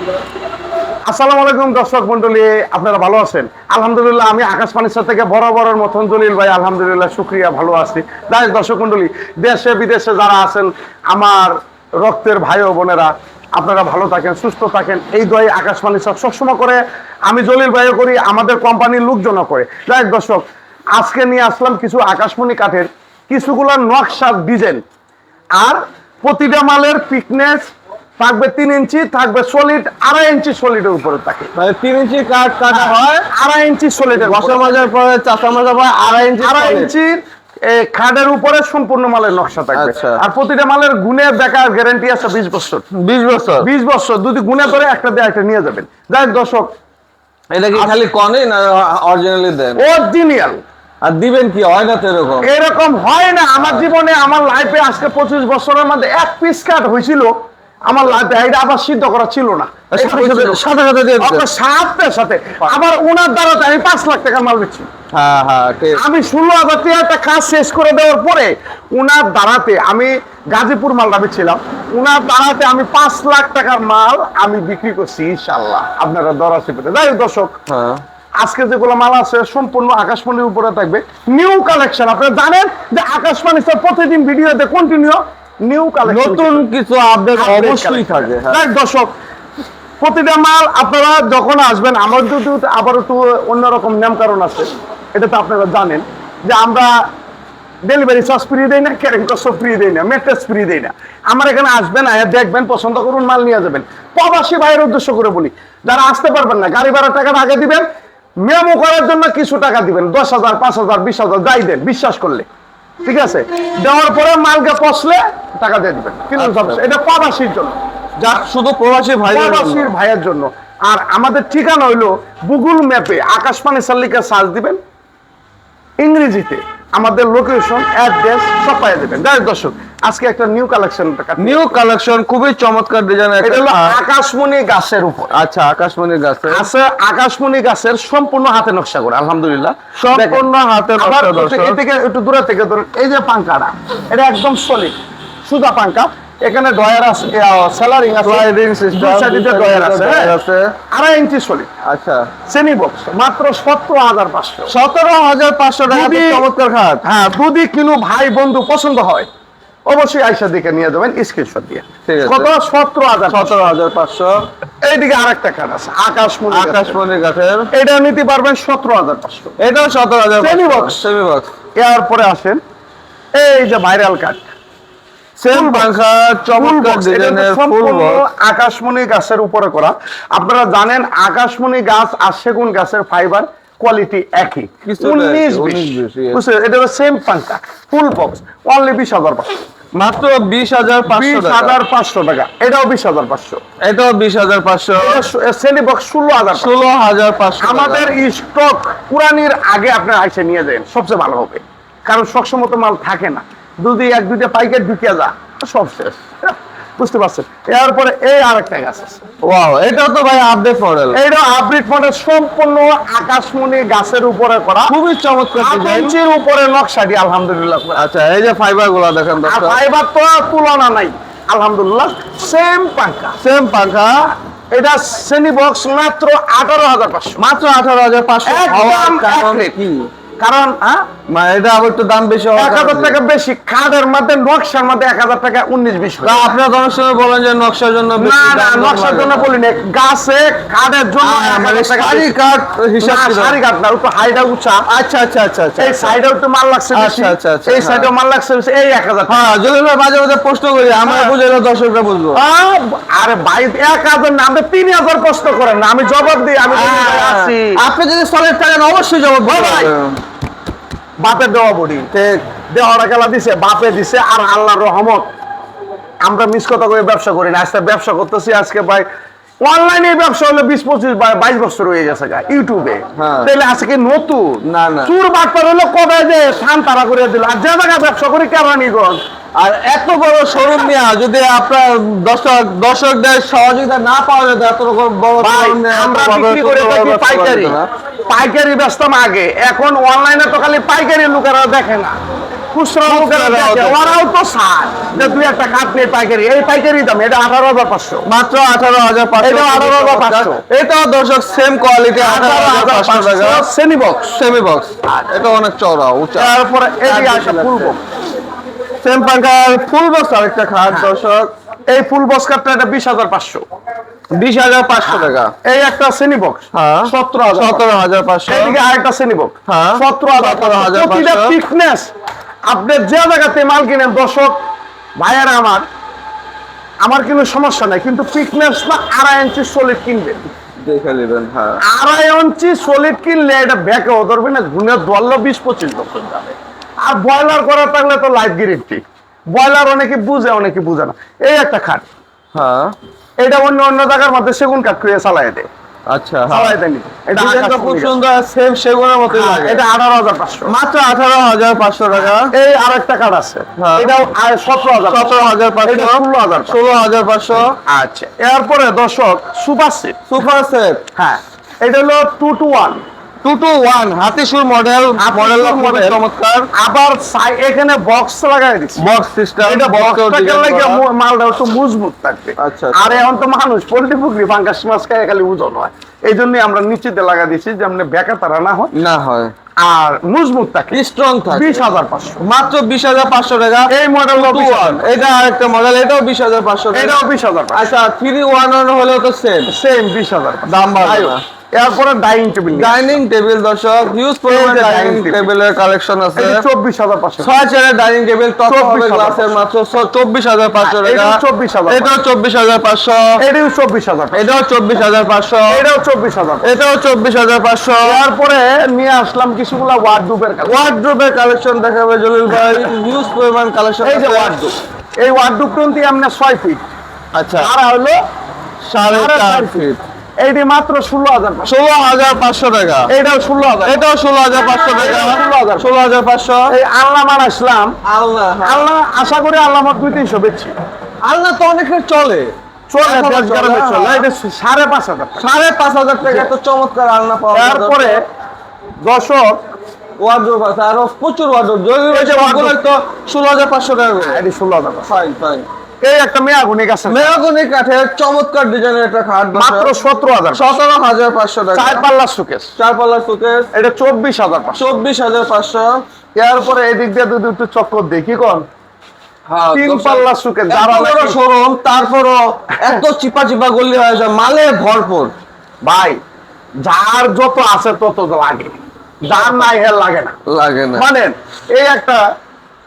আসসালামু আলাইকুম দর্শক মন্ডলী আপনারা ভালো আছেন? আলহামদুলিল্লাহ, আমি আকাশ ফার্নিচার থেকে বরাবরের মতন জলিল ভাই, আলহামদুলিল্লাহ, শুক্রিয়া, ভালো আছি। যাই দর্শক মন্ডলী দেশে বিদেশে যারা আছেন, আমার রক্তের ভাই ও বোনেরা, আপনারা ভালো থাকেন, সুস্থ থাকেন, এই দোয়াই আকাশ ফার্নিচার সবসময় করে। আমি জলিল ভাইও করি, আমাদের কোম্পানির লোকজনও করে। যাই দর্শক, আজকে নিয়ে আসলাম কিছু আকাশমণি কাঠের, কিছুগুলো নকশা ডিজাইন। আর প্রতিটা মালের পিকনেস থাকবে তিন ইঞ্চি থাকবে সলিড আড়াই ইঞ্চি সলিডের উপরে থাকে। মানে তিন ইঞ্চি কাঠ কাটা হয় আড়াই ইঞ্চি সলিডের বসা মাজার পরে চাষা মাজার পরে আড়াই ইঞ্চি আড়াই। ইঞ্চির খাটের উপরে সম্পূর্ণ মালের নকশা থাকবে। আচ্ছা। আর প্রতিটা মালের গুণে দেখার গ্যারান্টি আছে বিশ বছর। বিশ বছর? বিশ বছর যদি গুণে করে একটা দিয়ে একটা নিয়ে যাবেন। যাই দর্শক এটা কি খালি কনে না অরিজিনালি দেন? অরিজিনাল আর দিবেন কি হয় না তো এরকম? এরকম হয় না। আমার জীবনে আমার লাইফে আজকে পঁচিশ বছরের মধ্যে এক পিস কাঠ হয়েছিল। আমার এটা আবার সিদ্ধ করা ছিল না। সাথে সাথে- সাথে সাথে দিয়ে সাথে সাথে। আবার ওনার আমি পাঁচ লাখ টাকা মাল বেচছি হ্যাঁ হ্যাঁ আমি ষোলো হাজার টাকা কাজ শেষ করে দেওয়ার পরে উনার দ্বারাতে আমি গাজীপুর মাল বেচছিলাম। উনার দ্বারাতে আমি পাঁচ লাখ টাকার মাল আমি বিক্রি করছি ইনশাল্লাহ আপনারা দর আছে যাই দর্শক হ্যাঁ। আজকে যেগুলো মাল আছে সম্পূর্ণ আকাশমণির উপরে থাকবে। নিউ কালেকশন আপনারা জানেন যে আকাশমণি স্যার প্রতিদিন ভিডিওতে কন্টিনিউ নিউ কালেকশন নতুন কিছু আপডেট অবশ্যই থাকে হ্যাঁ। দর্শক প্রতিটা মাল আপনারা যখন আসবেন আমার যদি আবার একটু অন্যরকম নিয়ম কারণ আছে এটা তো আপনারা জানেন যে আমরা ডেলিভারি চার্জ ফ্রি দেই না ক্যারিং কস্ট ফ্রি দেই না মেট্রেস ফ্রি দেই না। আমার এখানে আসবেন আয়া দেখবেন পছন্দ করুন মাল নিয়ে যাবেন। প্রবাসী ভাইয়ের উদ্দেশ্য করে বলি যারা আসতে পারবেন না গাড়ি ভাড়া টাকাটা আগে দিবেন মেমো করার জন্য কিছু টাকা দিবেন দশ হাজার পাঁচ হাজার বিশ হাজার যাই দেন বিশ্বাস করলে। ঠিক আছে? দেওয়ার পরে মালকে পচলে টাকা দিয়ে দিবেন। কিন্তু আচ্ছা। এটা প্রবাসীর জন্য। যা শুধু প্রবাসী ভাই প্রবাসীর ভাইয়ের জন্য। আর আমাদের ঠিকানা হইল গুগল ম্যাপে। আকাশবাণী সাল্লিকা সার্চ দিবেন। ইংরেজিতে আমাদের লোকেশন অ্যাড্রেস সব পাইয়ে দেবেন দর্শক আজকে একটা নিউ কালেকশন নিউ কালেকশন খুবই চমৎকার ডিজাইন এটা হলো আকাশমণি গাছের উপর। আচ্ছা আকাশমণির গাছে আছে আকাশমণি গাছের সম্পূর্ণ হাতে নকশা করে আলহামদুলিল্লাহ। সম্পূর্ণ হাতে নকশা, দর্শক। থেকে একটু দূরে থেকে ধরুন এই যে পাঙ্কাটা এটা একদম সলিড সুদা পাঙ্কা এখানে ডয়ার আছে স্যালারিং আছে system, দুই সাইডে ডয়ার আছে হ্যাঁ। আছে। আড়াই ইঞ্চি সলিড আচ্ছা। সেমি বক্স মাত্র সতেরো হাজার পাঁচশো। সতেরো হাজার পাঁচশো টাকা চমৎকার খাট। হ্যাঁ যদি কিলো ভাই বন্ধু পছন্দ হয়। অবশ্যই আইসা দিকে নিয়ে যাবেন স্ক্রিনশট দিয়ে। কত? সতেরো হাজার সতেরো হাজার পাঁচশো। এইদিকে আরেকটা কার্ড আছে আকাশমণি আকাশ আকাশমণির গাছের। এটা নিতে পারবেন সতেরো হাজার পাঁচশো। এটাও সতেরো হাজার Semi box। সেমি বক্স এরপরে আসেন এই যে ভাইরাল কার্ড সেম পাখা চমৎকার ডিজাইনের ফুল আকাশমণি গাছের উপরে করা। আপনারা জানেন আকাশমণি গাছ আর সেগুন গাছের ফাইবার কোয়ালিটি একই। উনিশ বিশ। 19 20, yes. বুঝছেন? এটা সেম পাঙ্কা ফুল বক্স অনলি বিশ হাজার পাঁচশো। মাত্র বিশ হাজার বিশ হাজার পাঁচশো টাকা। এটাও বিশ হাজার পাঁচশো। এটাও বিশ হাজার পাঁচশো। সেলি বক্স ষোলো হাজার ষোলো হাজার পাঁচশো আমাদের স্টক কুরানির আগে আপনি আইসে নিয়ে যান সবচেয়ে ভালো হবে। কারণ সবসময় তো মাল থাকে না। যদি এক দুইটা পাইকার ঢুকিয়ে যা সব শেষ। বুঝতে পারছেন? এরপরে এই আরেকটা গাছ আছে। ওয়াও এটাও তো ভাই আপডেট মডেল এইটা আপডেট মডেল সম্পূর্ণ আকাশমণি গাছের উপরে করা। খুবই চমৎকার ইঞ্চির উপরে নকশাটি আলহামদুলিল্লাহ আচ্ছা এই যে ফাইবারগুলা দেখেন ফাইবার তো তুলনা নাই। আলহামদুলিল্লাহ সেম পাঙ্কা সেম পাখা। এটা শ্রেণি বক্স মাত্র আঠারো হাজার পাঁচশো। মাত্র আঠারো হাজার পাঁচশো। কারণ হ্যাঁ? মানে এটা একটু দাম বেশি এক হাজার টাকা বেশি কার্ডের মধ্যে নকশার মধ্যে এক হাজার টাকা উনিশ বিশ আপনারা অনেক সময় বলেন যে নকশার জন্য না না নকশার জন্য বলি না গাছে জন্য আহ, 1000 মানে টাকা সারি কাঠ হিসাব সারি কাঠ না একটু হাইটা উঁচা। আচ্ছা আচ্ছা আচ্ছা আচ্ছা এই সাইডে একটু মাল লাগছে আচ্ছা, আচ্ছা, আচ্ছা, এই হ্যাঁ। সাইডে মাল লাগছে এই এক হাজার হ্যাঁ যদি মাঝে মাঝে প্রশ্ন করি আমরা হ্যাঁ। বুঝে দর্শকরা বুঝব। আরে ভাই এক হাজার না আপনি তিন হাজার প্রশ্ন করেন না আমি জবাব দিই আমি। আপনি যদি সলিড থাকেন অবশ্যই জবাব ভাই, বাপের দেওয়া বডি। দেওয়াটা খেলা দিছে বাপে দিছে আর আল্লাহর রহমত। আমরা মিস কথা করে ব্যবসা করি না আজকে ব্যবসা করতেছি আজকে ভাই অনলাইনে ব্যবসা হলে বিশ পঁচিশ বাইশ বছর হয়ে গেছে গা ইউটিউবে। হ্যাঁ। তাহলে আজকে নতুন। না, না। চুর বাটপার হলো কবে যে থান তারা করে দিল আর যে জায়গায় ব্যবসা করি কেরানীগঞ্জ। আর এত বড় শোরুম নিয়ে যদি আপনার দর্শক দর্শকদের সহযোগিতা না পাওয়া যেত এত রকম বড় আমরা বিক্রি করে থাকি পাইকারি। পাইকারি ব্যস্তাম আগে। এখন অনলাইনে তো খালি পাইকারি লোকেরা দেখে না। খুচরা খুচরা লোকেরা দেখে, দেখে। ওরাও তো সার যে দুই একটা কাঠ নেই পাইকারি। এই পাইকারি দাম এটা আঠারো হাজার পাঁচশো। মাত্র আঠারো হাজার পাঁচশো এটাও 18,500 এটাও দর্শক সেম কোয়ালিটি আঠারো হাজার পাঁচশো টাকা। শ্রেণি বক্স সেমি বক্স এটা অনেক চওড়া উঁচা। তারপরে এদিকে আসে ফুল বক্স সেম পাঙ্কার ফুল বক্স আরেকটা খাট দর্শক। এই ফুল বক্স কাঠটা এটা বিশ হাজার পাঁচশো। বিশ হাজার পাঁচশো টাকা। এই একটা শ্রেণি বক্স হ্যাঁ। সতেরো হাজার সতেরো হাজার পাঁচশো। এদিকে আরেকটা শ্রেণি বক্স হ্যাঁ। সতেরো হাজার 17,500 প্রতিটা ফিটনেস আপনি যে জায়গাতে মাল কিনেন দর্শক ভাইয়ারা আমার আমার কিন্তু সমস্যা নাই কিন্তু ফিটনেস না আড়াই ইঞ্চি সলিড কিনবেন। দেখে নেবেন হ্যাঁ। আড়াই ইঞ্চি সলিড কিনলে এটা ব্যাকে ধরবে না ঘুনে ধরলো বিশ পঁচিশ বছর যাবে। আর ব্রয়লার করা থাকলে তো লাইফ গ্যারেন্টি ব্রয়লার অনেকে বুঝে অনেকে বুঝে না। এই একটা খাট। হ্যাঁ। এটা অন্য অন্য জায়গার মধ্যে সেগুন কাঠ করে চালাই দেয়। আচ্ছা। চালাই দেয়নি। এটা খুব সুন্দর সেম সেগুনের মতোই হ্যাঁ, এটা আঠারো হাজার পাঁচশো। মাত্র আঠারো হাজার পাঁচশো টাকা। এই আর একটা কার্ড আছে। হ্যাঁ। এটাও সতেরো হাজার সতেরো হাজার পাঁচশো। এটা ষোলো হাজার ষোলো হাজার পাঁচশো। আচ্ছা। এরপরে দর্শক সুপার সেট। Super set. হ্যাঁ। এটা হলো two two one two two one হাতিশুর model model চমৎকার। আবার এখানে বক্স লাগাই দিচ্ছে বক্স সিস্টেম এটা বক্সটা কেন লাগে মালটা একটু মজবুত থাকবে। আচ্ছা, আচ্ছা। আর এখন তো মানুষ পোল্ট্রি পুকুরি পাঙ্কাশ মাছ খায় খালি ওজন হয়। এই জন্য আমরা নিচেতে লাগা দিয়েছি যে আপনি বেকা তারা না হয়। না হয়। আর মজবুত থাকে। স্ট্রং থাকে। বিশ হাজার পাঁচশো। মাত্র বিশ হাজার পাঁচশো টাকা। এই মডেল এটা আরেকটা মডেল এটাও বিশ হাজার পাঁচশো এটাও বিশ হাজার আচ্ছা থ্রি ওয়ান হলেও তো সেম সেম বিশ হাজার দাম বাড়বে না। এরপরে ডাইনিং টেবিল ডাইনিং টেবিল দর্শক হিউজ পরিমাণ ডাইনিং টেবিলের কালেকশন আছে। চব্বিশ হাজার পাঁচশো। ছয় চেয়ারের ডাইনিং টেবিল টপ হবে গ্লাসের মাত্র চব্বিশ হাজার পাঁচশো টাকা। এটাও 24,000 এটাও চব্বিশ হাজার পাঁচশো। এটাও চব্বিশ হাজার এটাও চব্বিশ হাজার পাঁচশো। এটাও চব্বিশ হাজার এটাও চব্বিশ হাজার পাঁচশো। তারপরে নিয়ে আসলাম কিছুগুলা ওয়ার্ডরোবের ওয়ার্ড্রোবের কালেকশন দেখাবে জলিল ভাই। হিউজ পরিমাণ কালেকশন এই যে ওয়ার্ডরোব এই ওয়ার্ডরোব টোনটি আমরা ছয় ফিট আচ্ছা। আর হলো সাড়ে সাড়ে চার চার ফিট এইটি মাত্র ষোলো হাজার ষোলো হাজার পাঁচশো টাকা। এইটাও ষোলো হাজার। এটাও ষোলো হাজার পাঁচশো টাকা। এটাও 16,000 ষোলো হাজার পাঁচশো। এই আল্লাহ মার আসলাম। আল্লাহ। আল্লাহ আশা করি আল্লাহ আমার দুই তিনশো বেচছি আল্লাহ তো অনেকের চলে। হ্যাঁ। সাড়ে পাঁচ হাজার টাকা। সাড়ে পাঁচ হাজার টাকা তো চমৎকার আলনা পাওয়া। তারপরে দশক ওয়ার্ড্রোব আছে আরও প্রচুর ওয়ার্ড্রোব ষোলো হাজার পাঁচশো টাকা এটি ষোলো হাজার ফাইন ফাইন। এই একটা মেয়ে আগুনিক আছে কাঠের চমৎকার ডিজাইনের একটা খাট মাত্র সতেরো হাজার সতেরো হাজার পাঁচশো টাকা। চার পাল্লা সুকেশ চার পাল্লা সুকেস এটা চব্বিশ হাজার পাঁচশো। চব্বিশ হাজার পাঁচশো। এদিক দিয়ে দুটো চক্কর দেখি কোন? হ্যাঁ, তিন পাল্লা সুকেশ এত যারা শোরুম তারপরও এত চিপা চিপা হয়ে যায় মালে ভরপুর। ভাই যার যত আছে তত লাগে। যার নাই লাগে না। লাগে না। মানেন এই একটা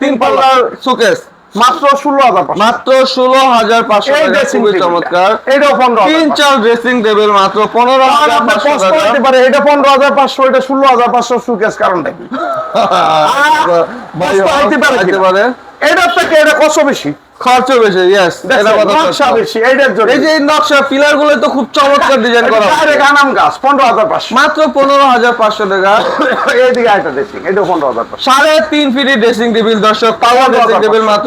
তিন পাল্লার সুকেস মাত্র ষোলো হাজার। মাত্র ষোলো হাজার পাঁচশো টাকা খুবই চমৎকার। এটাও পনেরো তিন চার ড্রেসিং টেবিল মাত্র পনেরো হাজার পাঁচশো হতে পারে এটা পনেরো হাজার পাঁচশো এটা ষোলো হাজার পাঁচশো সুকেশ কারণটা কি? পারে থেকে এটা কত বেশি। খরচ বেশি ইয়েস এটা কথা নকশা বেশি এটার জন্য। এই যে নকশা পিলারগুলো তো খুব চমৎকার ডিজাইন করা হয়েছে। ডাইরেক্ট আনাম গাছ পনেরো হাজার পাঁচশো। মাত্র পনেরো হাজার পাঁচশো টাকা। এইদিকে একটা দেখছি এটা পনেরো হাজার পাঁচশো। সাড়ে তিন ফিটি ড্রেসিং টেবিল দর্শক পাওয়ার ড্রেসিং টেবিল মাত্র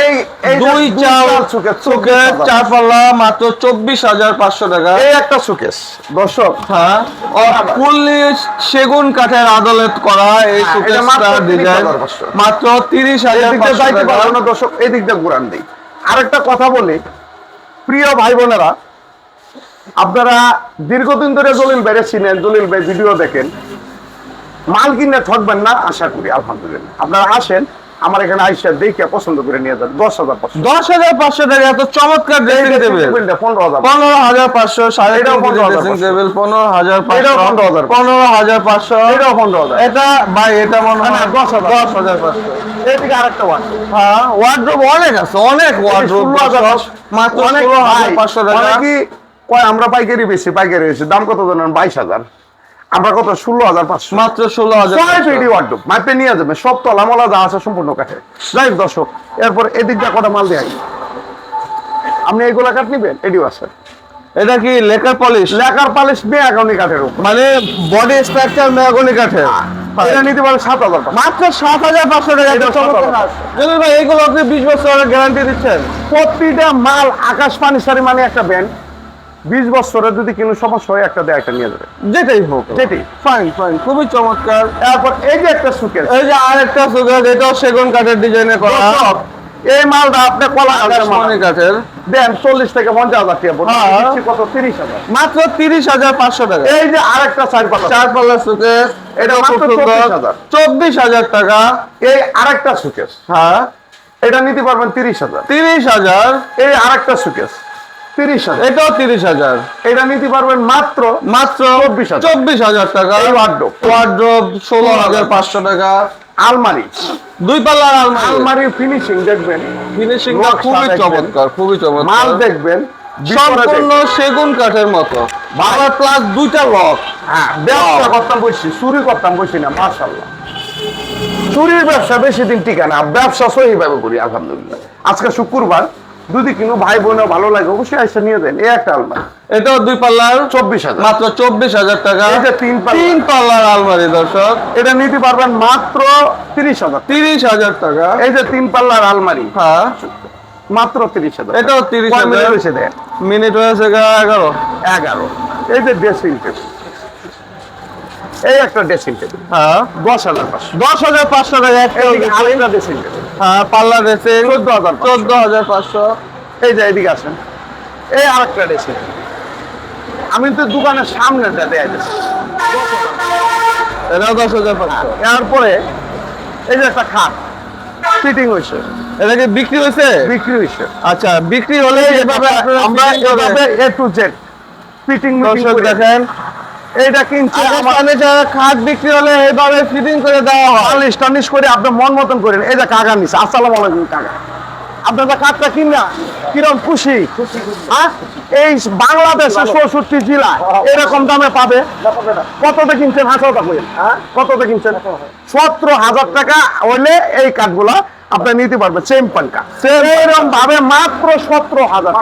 এই- দুই দুই চাল চাল চুকে, চুকে 24,000 চার পাল্লা মাত্র চব্বিশ হাজার পাঁচশো টাকা। এই একটা সুকেশ দর্শক। হ্যাঁ ফুললি সেগুন কাঠের আদালত করা এই হ্যাঁ, এটা মাত্র ডিজাইন মাত্র তিরিশ হাজার এদিক দর্শক এই দিক কোরআন ঘুরান দিই। আরেকটা কথা বলি, প্রিয় ভাই বোনেরা আপনারা দীর্ঘদিন ধরে জলিল ভাইরে চিনেন, জলিল ভাই ভিডিও দেখেন। মাল কিনে ঠকবেন না, আশা করি, আলহামদুলিল্লাহ। আপনারা আসেন আমার এখানে আইসা দেখে পছন্দ করে নিয়ে যান দশ হাজার পাঁচশো। দশ হাজার পাঁচশো টাকা এত চমৎকার ড্রেসিং টেবিল পনেরো হাজার পনেরো হাজার পাঁচশো সাড়ে পনেরো হাজার ড্রেসিং পাঁচশো। টেবিল পনেরো হাজার পনেরো হাজার। পনেরো হাজার পাঁচশো। এটাও পনেরো হাজার। এটা ভাই এটা মনে হয় দশ হাজার। দশ হাজার পাঁচশো। এদিকে আরেকটা ওয়ান হ্যাঁ অনেক আছে অনেক মাত্র অনেক পাঁচশো টাকা। কয় আমরা পাইকারি বেশি পাইকারি বেশি দাম কত জানেন? বাইশ হাজার। আমরা কত ষোলো হাজার পাঁচশো। মাত্র ষোলো হাজার ছয় ওয়ার্ডরোব মাপে নিয়ে যাবে সব যা আছে সম্পূর্ণ কাঠে যাই দর্শক এরপর এদিক দিয়ে কটা মাল দেয় আপনি এইগুলা কাঠ নিবেন? এটিও আছে। এটা কি লেকার পলিশ? লেখার পালিশ মেয়ে একাউনি কাঠের মানে বডি স্ট্রাকচার মেয়াগনি কাঠের। এটা নিতে পারে সাত হাজার মাত্র সাত হাজার পাঁচশো টাকা এটা এটা চমৎকার 7,500 কাজ। যদি ভাই এইগুলো আপনি বিশ বছরের গ্যারান্টি দিচ্ছেন? প্রতিটা মাল আকাশ পানি সারি মানে একটা ব্যান্ড বিশ বছরের যদি কোনো সমস্যা হয় একটা দেয় একটা নিয়ে যাবে। যেটাই হোক। যেটাই। ফাইন ফাইন খুবই চমৎকার। তারপর এই যে একটা সুকেস এই যে আরেকটা সুগার এটাও সেগুন কাঠের ডিজাইনে করা। এই মালটা আপনি কলা কাঠের দেন চল্লিশ থেকে পঞ্চাশ হাজার টাকা হ্যাঁ। কত? তিরিশ হাজার। মাত্র তিরিশ হাজার পাঁচশো টাকা। এই যে আরেকটা চার পাতা চার পাল্লা সুকেস এটা মাত্র খুব সুন্দর। 24,000 চব্বিশ হাজার টাকা। এই আরেকটা সুকেস হ্যাঁ। এটা নিতে পারবেন তিরিশ হাজার। তিরিশ হাজার। এই আরেকটা সুকেস তিরিশ হাজার। এটাও তিরিশ হাজার। এটা নিতে পারবেন মাত্র মাত্র 24,000 চব্বিশ হাজার টাকা। এই wardrobe। ষোলো হাজার পাঁচশো টাকা। আলমারি। দুই পাল্লার আলমারি। আলমারির ফিনিশিং দেখবেন। ফিনিশিংটা খুবই চমৎকার খুবই মাল দেখবেন। সম্পূর্ণ সেগুন কাঠের মতো। আবার প্লাস দুইটা লক হ্যাঁ ব্যবসা করতাম বসি চুরি করতাম বসি না মার্শাল্লাহ চুরির ব্যবসা বেশি দিন টিকে না ব্যবসা সহিভাবে করি আলহামদুলিল্লাহ। আজকে শুক্রবার যদি কিনো ভাই বোনও ভালো লাগে অবশ্যই এসে নিয়ে দেন এই একটা আলমারি। এটাও দুই পাল্লার? চব্বিশ হাজার। মাত্র চব্বিশ হাজার টাকা। যে তিন। তিন পাল্লার আলমারি দর্শক। এটা নিতে পারবেন মাত্র তিরিশ হাজার তিরিশ হাজার টাকা। এই যে তিন পাল্লার আলমারি। হ্যাঁ। মাত্র তিরিশ হাজার এটাও 30 কয় হাজার। হয়েছে দেন? মিনিট হয়েছে এগারো। এগারো। এই যে ড্রেসিং টেবিল। এই একটা ড্রেসিং টেবিল। হ্যাঁ। দশ হাজার পাঁচশো। দশ হাজার পাঁচশো টাকা একটা ড্রেসিং টেবিল। হ্যাঁ পাল্লা রেসিং চোদ্দ হাজার চোদ্দ হাজার পাঁচশো। এই যে এদিকে আসেন। এই আরেকটা ড্রেসিং টেবিল আমি তো দোকানের সামনেটা দেয়া এটাও দশ হাজার পাঁচশো। এরপরে এই যে একটা খাট। ফিটিং হয়েছে। এটা কি বিক্রি হয়েছে? বিক্রি হয়েছে। আচ্ছা বিক্রি হলে এভাবে আমরা এভাবে এ টু জেড ফিটিং দর্শক দেখেন এইটা কিনছে ফার্নিচার খাট বিক্রি হলে এইভাবে ফিটিং করে দেওয়া হয়। পালিশ টালিশ করে আপনি মন মতন করেন। এই যে কাকা নিছে আসসালামু আলাইকুম কাকা। আপনার যে কাঠটা কিনা কিরম খুশি? হ্যাঁ এই বাংলাদেশের চৌষট্টি জেলা এরকম দামে পাবে? কততে কিনছেন? হাজারটা করেন কততে কিনছেন? সতেরো হাজার টাকা হইলে এই কাঠগুলা আপনি নিতে পারবেন সেম পাঙ্কা এরকম ভাবে মাত্র সতেরো হাজার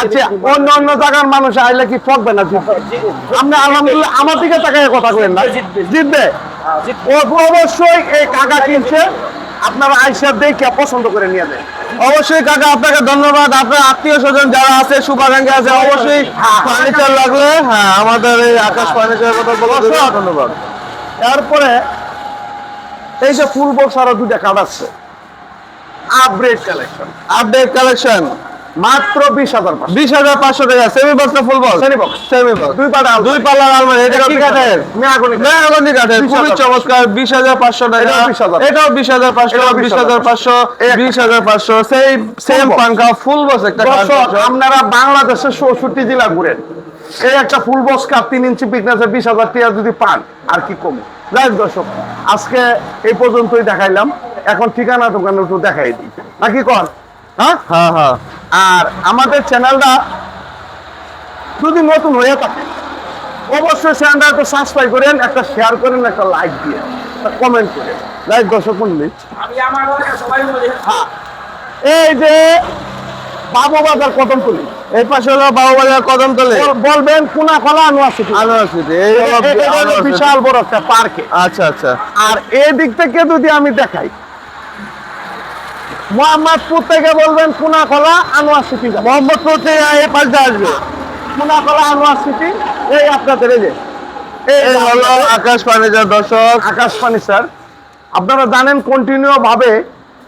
আচ্ছা অন্য অন্য জায়গার মানুষ আইলে কি ঠকবে না আপনি আলহামদুলিল্লাহ আমার দিকে তাকায় কথা করেন না। জিতবে ও অবশ্যই এই কাকা কিনছে। আপনারা আইসা দেখে পছন্দ করে নিয়ে দেন অবশ্যই কাকা আপনাকে ধন্যবাদ। আপনার আত্মীয় স্বজন যারা আছে সুপারাঙ্গে আছে অবশ্যই ফার্নিচার লাগলে হ্যাঁ আমাদের এই আকাশ ফার্নিচারের কথা বলা ধন্যবাদ। তারপরে এই যে ফুল বক্স আরও দুটা কার্ড আছে আপগ্রেড কালেকশন আপডেট কালেকশন মাত্র বিশ হাজার বিশ হাজার পাঁচশো টাকা সেমি বক্স না full box Semi box। Semi box দুই পাটা দুই পাল্লার আলমারি এটা কি কাঠের মেয়াগুনি কাঠের 20,000 খুবই চমৎকার বিশ হাজার পাঁচশো টাকা এটাও 20,000 এটাও বিশ হাজার পাঁচশো বিশ হাজার পাঁচশো বিশ হাজার পাঁচশো সেই সেম। পাঙ্কা ফুল বক্স একটা। আপনারা বাংলাদেশের চৌষট্টি জেলা ঘুরেন এই একটা ফুল বক্স কাপ তিন ইঞ্চি পিকনেসে বিশ হাজার টাকা যদি পান আর কি কম যাই দর্শক আজকে এই পর্যন্তই দেখাইলাম। এখন ঠিকানা দোকানে একটু দেখাই দিই। নাকি কর? হ্যাঁ? হ্যাঁ হ্যাঁ। আর আমাদের চ্যানেলটা যদি নতুন হয়ে থাকে অবশ্যই চ্যানেলটা একটু সাবস্ক্রাইব করেন একটা শেয়ার করেন একটা লাইক দিয়ে একটা কমেন্ট করেন। লাইক দর্শক বলি হ্যাঁ। এই যে বাবু বাজার কদমতলি। এই পাশে হলো বাবুবাজার কদমতলে বল- বলবেন কোনা কলা আনোয়ার সিটি এই হলো। বিশাল বড় একটা পার্কে আচ্ছা আচ্ছা। আর এই দিক থেকে যদি আমি দেখাই মোহাম্মদপুর থেকে বলবেন কোনা কলা আনোয়ার সিটি মোহাম্মদপুর থেকে এই পাশে আসবে। কোনা আনোয়ার এই আপনাদের এই যে এই হলো আকাশ ফার্নিচার দর্শক। আকাশ স্যার আপনারা জানেন কন্টিনিউ ভাবে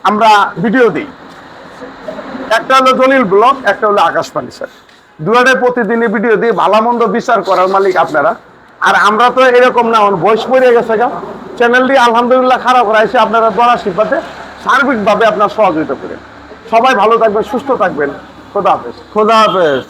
আমরা ভিডিও দিই। একটা হলো জলিল ব্লক, একটা হলো আকাশ স্যার। দুয়ারে প্রতিদিনই ভিডিও দিয়ে ভালো মন্দ বিচার করার মালিক আপনারা। আর আমরা তো এরকম না, আমার বয়স পড়ে গেছে গা। চ্যানেলটি আলহামদুলিল্লাহ খারাপ করা হয়েছে আপনারা দরা শিল্পাতে সার্বিকভাবে আপনার সহযোগিতা করেন। সবাই ভালো থাকবেন, সুস্থ থাকবেন। খোদা হাফেজ। খোদা হাফেজ।